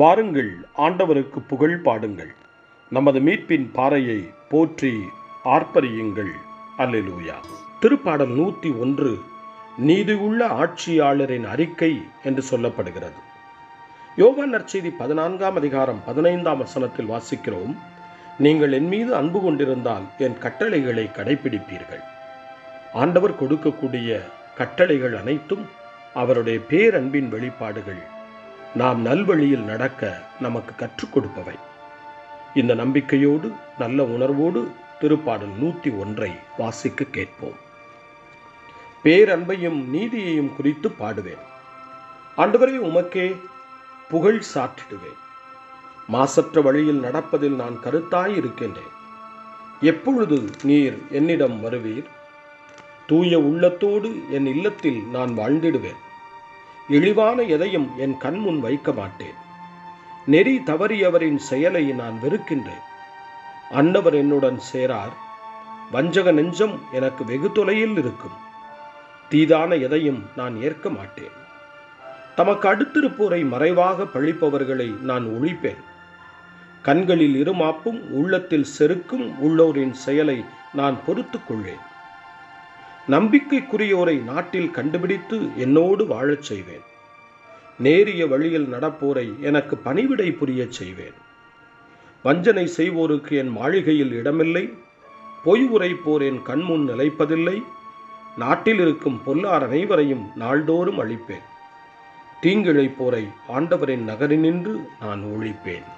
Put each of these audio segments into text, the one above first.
வாருங்கள் ஆண்டவருக்கு புகழ் பாடுங்கள். நமது மீட்பின் பாறையை போற்றி ஆர்ப்பரியுங்கள். அல்லேலூயா. திருப்பாடல் நூற்றி ஒன்று நீதியுள்ள ஆட்சியாளரின் அறிக்கை என்று சொல்லப்படுகிறது. யோகா நற்செய்தி பதினான்காம் அதிகாரம் பதினைந்தாம் வசனத்தில் வாசிக்கிறோம் நீங்கள் என் மீது அன்பு கொண்டிருந்தால் என் கட்டளைகளை கடைபிடிப்பீர்கள். ஆண்டவர் கொடுக்கக்கூடிய கட்டளைகள் அனைத்தும் அவருடைய பேரன்பின் வெளிப்பாடுகள் நாம் நல்வழியில் நடக்க நமக்கு கற்றுக் கொடுப்பவை. இந்த நம்பிக்கையோடு நல்ல உணர்வோடு திருப்பாடல் நூற்றி ஒன்றை வாசிக்க கேட்போம். பேரன்பையும் நீதியையும் குறித்து பாடுவேன். ஆண்டவரே உமக்கே புகழ் சாற்றிடுவேன். மாசற்ற வழியில் நடப்பதில் நான் கருத்தாய் இருக்கின்றேன் எப்பொழுது நீர் என்னிடம் வருவீர்? தூய உள்ளத்தோடு என் இல்லத்தில் நான் வாழ்ந்திடுவேன். இழிவான எதையும் என் கண்முன் வைக்க மாட்டேன் நெறி தவறியவரின் செயலை நான் வெறுக்கின்றேன். அன்னவர் என்னுடன் சேரார். வஞ்சக நெஞ்சம் எனக்கு வெகு தொலையில் இருக்கும். தீதான எதையும் நான் ஏற்க மாட்டேன். தமக்கு அடுத்திருப்போரை மறைவாக பழிப்பவர்களை நான் ஒழிப்பேன். கண்களில் இருமாப்பும் உள்ளத்தில் செருக்கும் உள்ளோரின் செயலை நான் பொறுத்துக்கொள்ளேன் நம்பிக்கைக்குரியோரை நாட்டில் கண்டுபிடித்து என்னோடு வாழச் செய்வேன். நேரிய வழியில் நடப்போரை எனக்கு பணிவிடை புரியச் செய்வேன். வஞ்சனை செய்வோருக்கு என் மாளிகையில் இடமில்லை. பொய் உரைப்போர் என் கண்முன் நிலைப்பதில்லை. நாட்டில் இருக்கும் பொல்லார் அனைவரையும் நாள்தோறும் அழிப்பேன். தீங்கிழைப்போரை ஆண்டவரின் நகரினின்று நான் ஒழிப்பேன்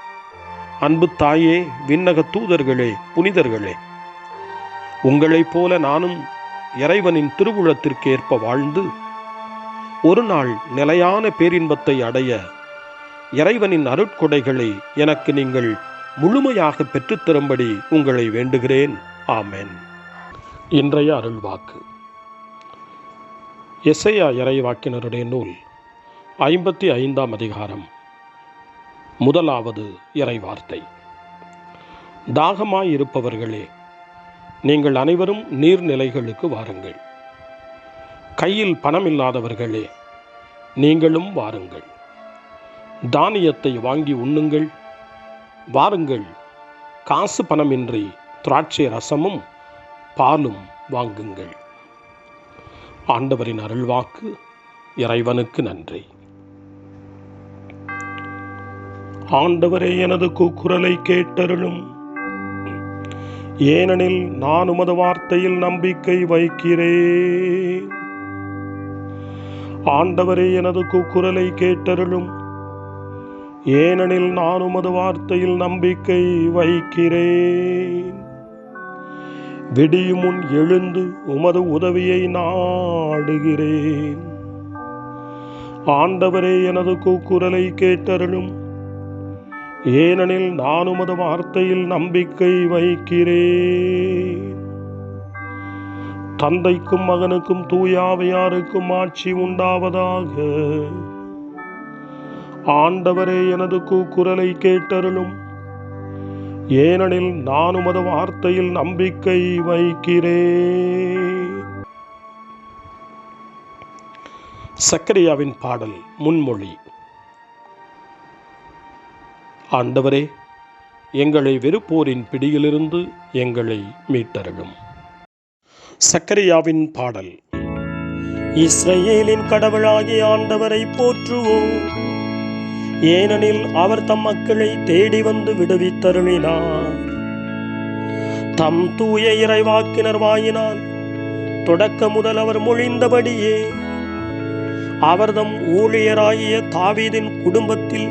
அன்பு தாயே விண்ணக தூதர்களே புனிதர்களே. உங்களைப் போல நானும் இறைவனின் திருவுளத்திற்கு ஏற்ப வாழ்ந்து ஒரு நாள் நிலையான பேரின்பத்தை அடைய இறைவனின் அருட்கொடைகளை எனக்கு நீங்கள் முழுமையாக பெற்றுத்தரும்படி உங்களை வேண்டுகிறேன். ஆமேன். இன்றைய அருள்வாக்கு. எஸ்ஐயா இறைவாக்கினருடைய நூல் ஐம்பத்தி ஐந்தாம் அதிகாரம். முதலாவது இறைவார்த்தை. தாகமாயிருப்பவர்களே நீங்கள் அனைவரும் நீர்நிலைகளுக்கு வாருங்கள். கையில் பணமில்லாதவர்களே நீங்களும் வாருங்கள். தானியத்தை வாங்கி உண்ணுங்கள். வாருங்கள். காசு பணமின்றி திராட்சை ரசமும் பாலும் வாங்குங்கள். ஆண்டவரின் அருள்வாக்கு இறைவனுக்கு நன்றி. ஆண்டவரே எனது கூக்குரலை கேட்டருளும். ஏனெனில் நான் உமது வார்த்தையில் நம்பிக்கை வைக்கிறேன். ஆண்டவரே எனது கூக்குரலை கேட்டருளும். ஏனெனில் நான் உமது வார்த்தையில் நம்பிக்கை வைக்கிறேன். விடியும் முன் எழுந்து உமது உதவியை நாடுகிறேன். ஆண்டவரே எனது கூக்குரலை கேட்டருளும். ஏனெனில் நான் உமது வார்த்தையில் நம்பிக்கை வைக்கிறேன். தந்தைக்கும் மகனுக்கும் தூயாவையாருக்கும் ஆட்சி உண்டாவதாக. ஆண்டவரே எனது கூக்குரலை கேட்டருளும். ஏனெனில் நான் உமது வார்த்தையில் நம்பிக்கை வைக்கிறேன். சக்கரியாவின் பாடல் முன்மொழி. ஆண்டவரே எங்களை வெறுப்போரின் பிடியிலிருந்து எங்களை மீட்டருளும். சக்கரியாவின் பாடல். இஸ்ரேலின் கடவுளாகிய ஆண்டவரை போற்றுவோம். ஏனெனில் அவர் தம் மக்களை தேடி வந்து விடுவித்தருளினார். தம் தூய இறைவாக்கினர் வாயினால் தொடக்க முதல் அவர் மொழிந்தபடியே அவர்தம் ஊழியராகிய தாவீதின் குடும்பத்தில்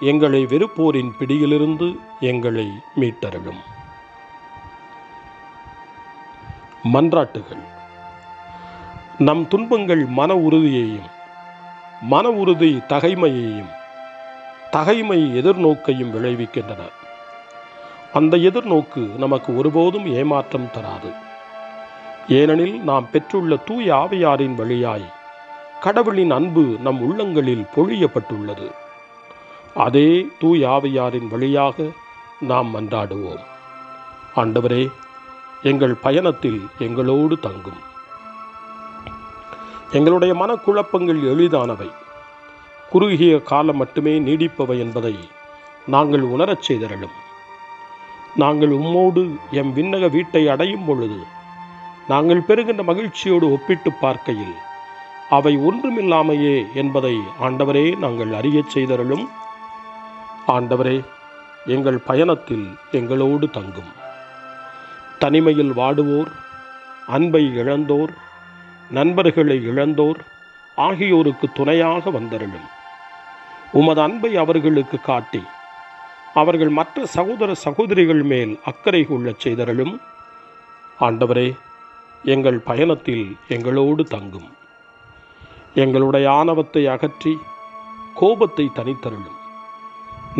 எங்களை வெறுப்போரின் பிடியிலிருந்து எங்களை மீட்டருளும். மன்றாட்டுகள். நம் துன்பங்கள் மன உறுதியையும் மன உறுதி தகைமையையும் தகைமை எதிர்நோக்கையும் விளைவிக்கின்றன. அந்த எதிர்நோக்கு நமக்கு ஒருபோதும் ஏமாற்றம் தராது. ஏனெனில் நாம் பெற்றுள்ள தூய ஆவியாரின் வழியாய் கடவுளின் அன்பு நம் உள்ளங்களில் பொழியப்பட்டுள்ளது. அதே தூயாவியாரின் வழியாக நாம் மன்றாடுவோம். ஆண்டவரே எங்கள் பயணத்தில் எங்களோடு தங்கும். எங்களுடைய மனக்குழப்பங்கள் எளிதானவை. குறுகிய காலம் மட்டுமே நீடிப்பவை என்பதை நாங்கள் உணரச் செய்தரலும். நாங்கள் உம்மோடு எம் விண்ணக வீட்டை அடையும் பொழுது நாங்கள் பெறுகின்ற மகிழ்ச்சியோடு ஒப்பிட்டு பார்க்கையில் அவை ஒன்றுமில்லாமையே என்பதை ஆண்டவரே நாங்கள் அறியச் செய்தரலும் ஆண்டவரே எங்கள் பயணத்தில் எங்களோடு தங்கும். தனிமையில் வாடுவோர் அன்பை இழந்தோர் நண்பர்களை இழந்தோர் ஆகியோருக்கு துணையாக வந்தருளும். உமது அன்பை அவர்களுக்கு காட்டி அவர்கள் மற்ற சகோதர சகோதரிகள் மேல் அக்கறை கொள்ளச் செய்தருளும். ஆண்டவரே எங்கள் பயணத்தில் எங்களோடு தங்கும். எங்களுடைய ஆணவத்தை அகற்றி கோபத்தை தனித்தருளும்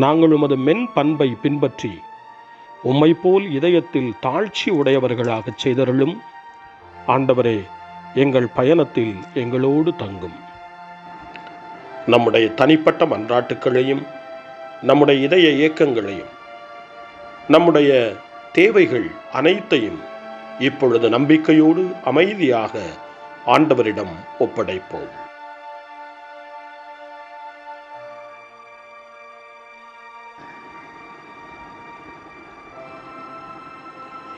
நாங்கள் உமது மென் பண்பை பின்பற்றி உம்மை போல் இதயத்தில் தாழ்ச்சி உடையவர்களாகச் செய்தருளும். ஆண்டவரே எங்கள் பயணத்தில் எங்களோடு தங்கும். நம்முடைய தனிப்பட்ட மன்றாட்டுக்களையும் நம்முடைய இதய இயக்கங்களையும் நம்முடைய தேவைகள் அனைத்தையும் இப்பொழுது நம்பிக்கையோடு அமைதியாக ஆண்டவரிடம் ஒப்படைப்போம்.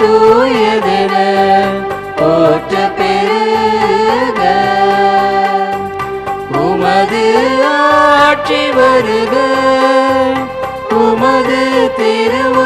தூயதென போற்ற பெருக. உமது ஆட்சி வருக. உமது திருவு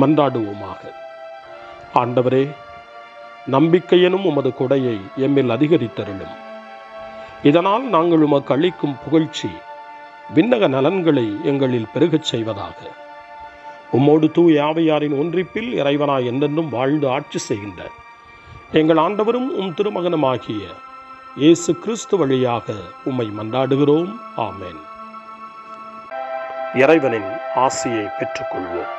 மன்றாடுவோமாக. ஆண்டவரே நம்பிக்கையெனும் உமது கொடையை எம்மில் அதிகரித்தருளும். இதனால் நாங்கள் உமக்கு அளிக்கும் புகழ்ச்சி விண்ணக நலன்களை எங்களில் பெருகச் செய்வதாக. உம்மோடு தூய் யாவையாரின் ஒன்றிப்பில் இறைவனாய் என்றென்றும் வாழ்ந்து ஆட்சி செய்கின்ற எங்கள் ஆண்டவரும் உம் திருமகனுமாகிய இயேசு கிறிஸ்து வழியாக உம்மை மன்றாடுகிறோம். ஆமேன். இறைவனின் ஆசியை பெற்றுக்கொள்வோம்.